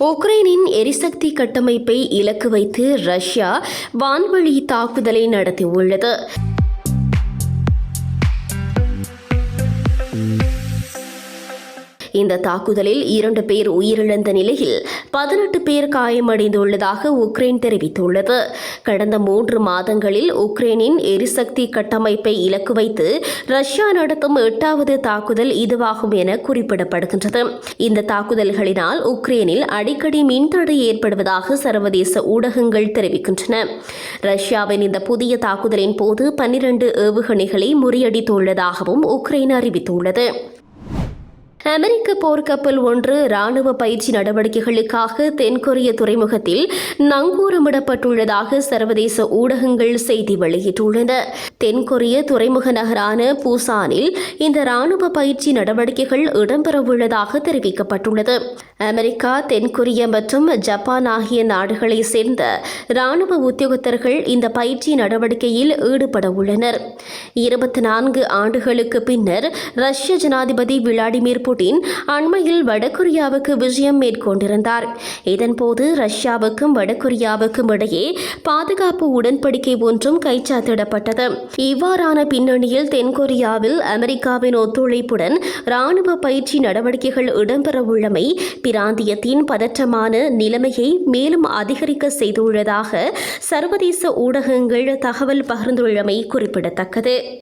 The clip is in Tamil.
உக்ரைனின் எரிசக்தி கட்டமைப்பை இலக்கு வைத்து ரஷ்யா வான்வழி தாக்குதலை நடத்தியுள்ளது. இந்த தாக்குதலில் இரண்டு பேர் உயிரிழந்த நிலையில் பதினெட்டு பேர் காயமடைந்துள்ளதாக உக்ரைன் தெரிவித்துள்ளது. கடந்த மூன்று மாதங்களில் உக்ரைனின் எரிசக்தி கட்டமைப்பை இலக்கு வைத்து ரஷ்யா நடத்தும் எட்டாவது தாக்குதல் இதுவாகும் என குறிப்பிடப்படுகின்றது. இந்த தாக்குதல்களினால் உக்ரைனில் அடிக்கடி மின்தடை ஏற்படுவதாக சர்வதேச ஊடகங்கள் தெரிவிக்கின்றன. ரஷ்யாவின் இந்த புதிய தாக்குதலின் போது பன்னிரண்டு ஏவுகணைகளை முறியடித்துள்ளதாகவும் உக்ரைன் அறிவித்துள்ளது. அமெரிக்க போர்க்கப்பல் ஒன்று ராணுவ பயிற்சி நடவடிக்கைகளுக்காக தென்கொரிய துறைமுகத்தில் நங்கூரமிடப்பட்டுள்ளதாக சர்வதேச ஊடகங்கள் செய்தி வெளியிட்டுள்ளன. தென்கொரிய துறைமுக நகரான பூசானில் இந்த ராணுவ பயிற்சி நடவடிக்கைகள் இடம்பெறவுள்ளதாக தெரிவிக்கப்பட்டுள்ளது. அமெரிக்கா தென்கொரிய மற்றும் ஜப்பான் ஆகிய நாடுகளை சேர்ந்த ராணுவ உத்தியோகத்தர்கள் இந்த பயிற்சி நடவடிக்கையில் ஈடுபட உள்ளனர் இருபத்தி நான்கு ஆண்டுகளுக்கு பின்னர் ரஷ்ய ஜனாதிபதி விளாடிமிர் புட்டின் அண்மையில் வடகொரியாவுக்கு விஜயம் மேற்கொண்டிருந்தார். இதன்போது ரஷ்யாவுக்கும் வடகொரியாவுக்கும் இடையே பாதுகாப்பு உடன்படிக்கை ஒன்றும் கைச்சாத்திடப்பட்டது. இவ்வாறான பின்னணியில் தென்கொரியாவில் அமெரிக்காவின் ஒத்துழைப்புடன் ராணுவ பயிற்சி நடவடிக்கைகள் இடம்பெறவுள்ளமை பிராந்தியத்தின் பதற்றமான நிலைமையை மேலும் அதிகரிக்க செய்துள்ளதாக சர்வதேச ஊடகங்கள் தகவல் பகிர்ந்துள்ளமை குறிப்பிடத்தக்கது.